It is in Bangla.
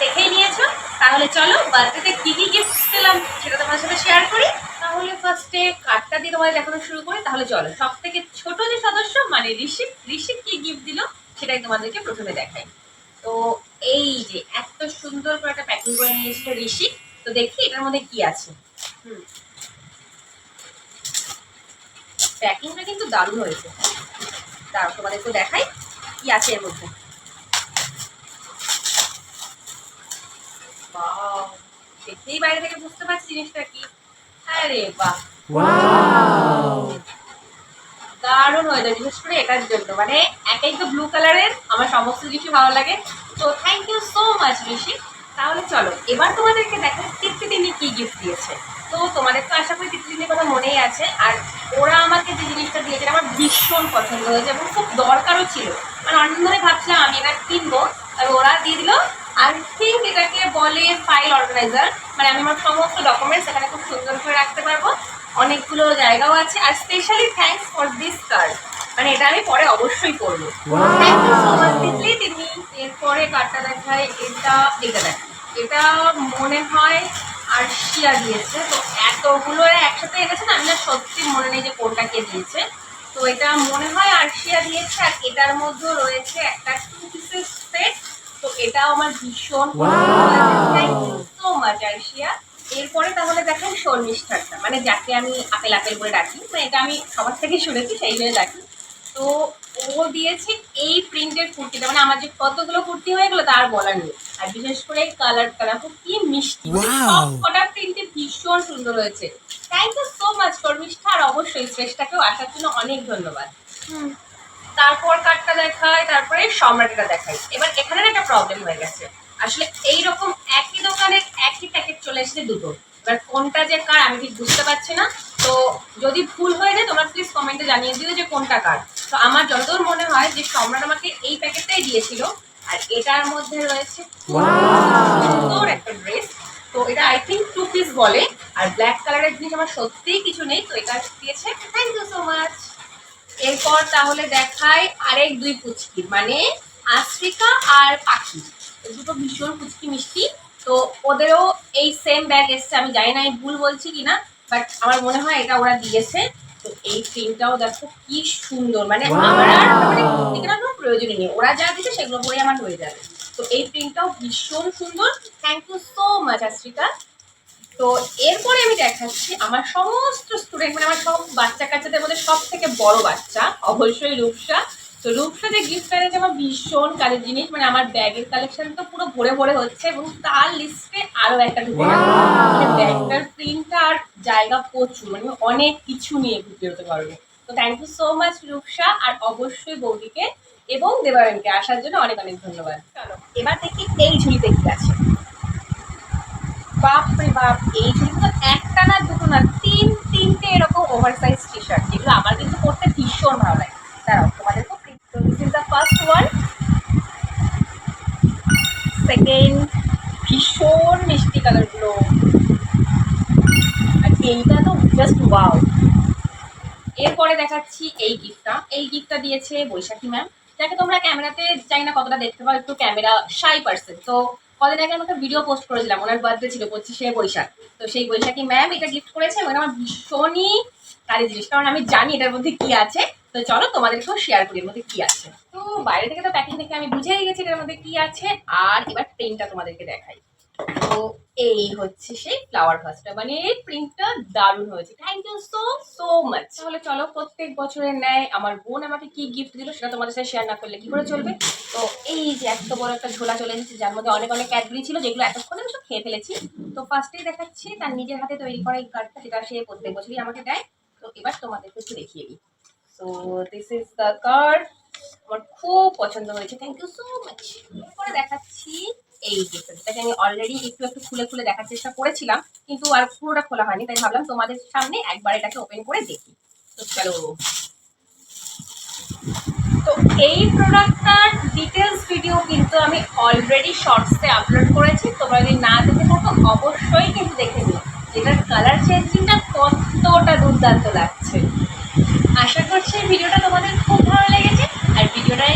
তাহলে চলো, বার্থডেতে কি কি গিফট পেলাম সেটা তোমার সাথে শেয়ার করি। তাহলে ফার্স্টে কার্ডটা দিয়ে তোমাদের দেখানো শুরু করি। তাহলে চলো সব থেকে ছোট যে সদস্য মানে ঋষিক ঋষিক কি গিফট দিল সেটাই তোমাদেরকে প্রথমে দেখাই। তো এই যে, এত সুন্দর করে একটা প্যাকিং করে নিয়ে এসেছে ঋষিক তো দেখি এটার মধ্যে কি আছে। প্যাকিংটা কিন্তু দারুণ হয়েছে। দাঁড়াও তোমাদেরকে দেখাই কি আছে এর মধ্যে। দেখতেই বাইরে থেকে বুঝতে পারছি জিনিসটা কি। আরে বাহ। দারুণ হয়ে যায় বিশেষ করে এটার জন্য। মানে একাই তো ব্লু কালারের আমার সমস্ত কিছু ভালো লাগে। তো thank you so much Rishi. তাহলে চলো এবার তোমাদেরকে দেখো তিপ্তিদিনী কি গিফট দিয়েছে। তো তোমাদের তো আশা করি তিপ্তিদিনীর কথা মনেই আছে। আর ওরা আমাকে যে জিনিসটা দিয়েছে আমার ভীষণ পছন্দ হয়েছে এবং খুব দরকারও ছিল। মানে অনেকদিন ধরে ভাবছিলাম আমি এটা কিনবো আর ওরা দিয়ে দিল। আই থিঙ্ক এটাকে বলে ফাইল অর্গানাইজার মানে আমি আমার সমস্ত ডকুমেন্টস এখানে খুব সুন্দর করে রাখতে পারব। অনেকগুলো জায়গাও আছে। আর specially thanks for this card মানে এটা আমি পরে অবশ্যই করব thank you so much Titli তিনি এরপরে কার্ডটা দেখায়। এটা এটা দেখ। এটা মনে হয় আরশিয়া দিয়েছে। তো এতগুলো একসাথে এনেছে না আমি না সত্যি মনে নেই যে কোনটা কে দিয়েছে। তো এটা মনে হয় আরশিয়া দিয়েছে। আর এটার মধ্যেও রয়েছে একটা টু তো এটাও আমার ভীষণ thank you so much Arshia এরপরে তাহলে দেখেন শর্মিষ্ঠারটা মানে যাকে আমি আপেল আপেল বলে ডাকি মানে এটা আমি সবার থেকে শুনেছি সেই জন্য ডাকি। তো ও দিয়েছে এই প্রিন্টের কুর্তিটা। মানে আমার যে কতগুলো কুর্তি হয়ে গেলো তার বলার নেই। আর বিশেষ করে এই কালারটা দেখো কি মিষ্টি। সব কটা প্রিন্টে ভীষণ সুন্দর হয়েছে। Thank you so much Sharmishtha. আর অবশ্যই শ্রেষ্ঠাকেও আসার জন্য অনেক ধন্যবাদ। হুম। তারপর কার্ডটা দেখায় তারপরে সম্রাটটা দেখায়। এবার এখানে একটা প্রবলেম হয়ে গেছে। আসলে এইরকম একই দোকানে একই প্যাকেট চলে এসেছে দুটো। এবার কোনটা যে কার আমি ঠিক বুঝতে পারছি না। তো যদি ভুল হয়ে যায় তোমরা প্লিজ কমেন্টে জানিয়ে দিও যে কোনটা কার। তো আমার যতদূর মনে হয় যে সম্রাট আমাকে এই প্যাকেটটাই দিয়েছিল আর এটার মধ্যে রয়েছে খুব সুন্দর একটা ড্রেস তো এটা আই থিঙ্ক টু পিস বলে আর ব্ল্যাক কালারের জিনিস আমার সত্যিই কিছু নেই। তো এটা দিয়েছে। থ্যাংক ইউ সো মাচ এরপর তাহলে দেখায় আরেক দুই পুচকি মানে আশ্রিকা আর পাখি। দুটো ভীষণ পুচকি মিষ্টি। তো ওদেরও এই সেম ব্যাগ এসছে আমি জানি না আমি ভুল বলছি কিনা বাট আমার মনে হয় এটা ওরা দিয়েছে। তো এই প্রিন্টটাও দেখো কি সুন্দর মানে আমার আর মানে প্রয়োজনই নেই। ওরা যা দিচ্ছে সেগুলো পরে আমার হয়ে যাবে। তো এই প্রিন্টটাও ভীষণ সুন্দর। Thank you so much Ashrika তো এরপরে আমি দেখাচ্ছি আমার সমস্ত স্টুডেন্ট মানে আমার সব বাচ্চা কাচ্চাদের মধ্যে সব থেকে বড় বাচ্চা অবশ্যই রূপসা। তো রূপসা যে গিফট এনেছে আমার ভীষণ কাজের জিনিস মানে আমার ব্যাগের কালেকশন তো পুরো ভরে ভরে হচ্ছে এবং তার লিস্টে আরও একটা ঢুকে মানে ব্যাগটার প্রিন্টটা আর জায়গা প্রচুর মানে অনেক কিছু নিয়ে ঘুরতে হতে পারবে। তো thank you so much Rupsa আর অবশ্যই বৌদিকে এবং দেবায়নকে আসার জন্য অনেক অনেক ধন্যবাদ। চলো এবার দেখি এই ঝুলিতে কি আছে। বাপ এই ঝুলিগুলো একটা না দুটো না, তিন, তিনটে এরকম ওভার সাইজ টি শার্ট যেগুলো আমার কিন্তু পড়তে ভীষণ ভালো লাগে। দাঁড়াও, তোমাদের তো this is the first one second ভীষণ মিষ্টি কালারগুলো। আর এইটা তো জাস্ট ওয়াও এরপরে দেখাচ্ছি এই গিফটটা এই গিফটটা দিয়েছে বৈশাখী ম্যাম যাকে তোমরা ক্যামেরাতে চাই না কতটা দেখতে পাও, একটু ক্যামেরা শাই পার্সন তো কদিন আগে আমাকে ভিডিও পোস্ট করেছিলাম, ওনার বার্থডে ছিল পঁচিশে বৈশাখ। তো সেই বৈশাখী ম্যাম এটা গিফট করেছে মানে আমার ভীষণই কাজের জিনিস, কারণ আমি জানি এটার মধ্যে কি আছে। তো চলো তোমাদেরকেও শেয়ার করি এর মধ্যে কি আছে। তো বাইরে থেকে তো প্যাকিং দেখে আমি বুঝেই গেছি এটার মধ্যে কি আছে। আর এবার পেনটা তোমাদেরকে দেখাই। তো এই হচ্ছে সেই ফ্লাওয়ার ভাসটা মানে এই প্রিন্টটা দারুণ হয়েছে। Thank you so so much তাহলে চলো, প্রত্যেক বছরের ন্যায় আমার বোন আমাকে কি গিফট দিল সেটা তোমাদের সাথে শেয়ার না করলে কি করে চলবে? তো এই যে এত বড় একটা ঝোলা চলে এসেছে, যার মধ্যে অনেক অনেক ক্যাডবেরি ছিল, যেগুলো এতক্ষণে আমি সব খেয়ে ফেলেছি। তো ফার্স্টেই দেখাচ্ছি, তার নিজের হাতে তৈরি করা এই কার্ডটা যেটা সে প্রত্যেক বছরই আমাকে দেয়। তো এবার তোমাদেরকে একটু দেখিয়ে দিই। So this is the card আমার খুব পছন্দ হয়েছে। থ্যাংক ইউ সো মাচ এরপরে দেখাচ্ছি এই গিফটটা আমি অলরেডি একটু একটু খুলে খুলে দেখার চেষ্টা করেছিলাম, কিন্তু আর পুরোটা খোলা হয়নি, তাই ভাবলাম তোমাদের সামনে একবার এটাকে ওপেন করে দেখি। তো চলো। তো এই প্রোডাক্টটার ডিটেলস ভিডিও কিন্তু আমি অলরেডি শর্টসে আপলোড করেছি। তোমরা যদি না দেখে থাকো, অবশ্যই কিন্তু দেখে নিও। যেটার কালার চেঞ্জিংটা কতটা দুর্দান্ত লাগছে। আশা করছি ভিডিওটা তোমাদের খুব ভালো লেগেছে। আর ভিডিওটা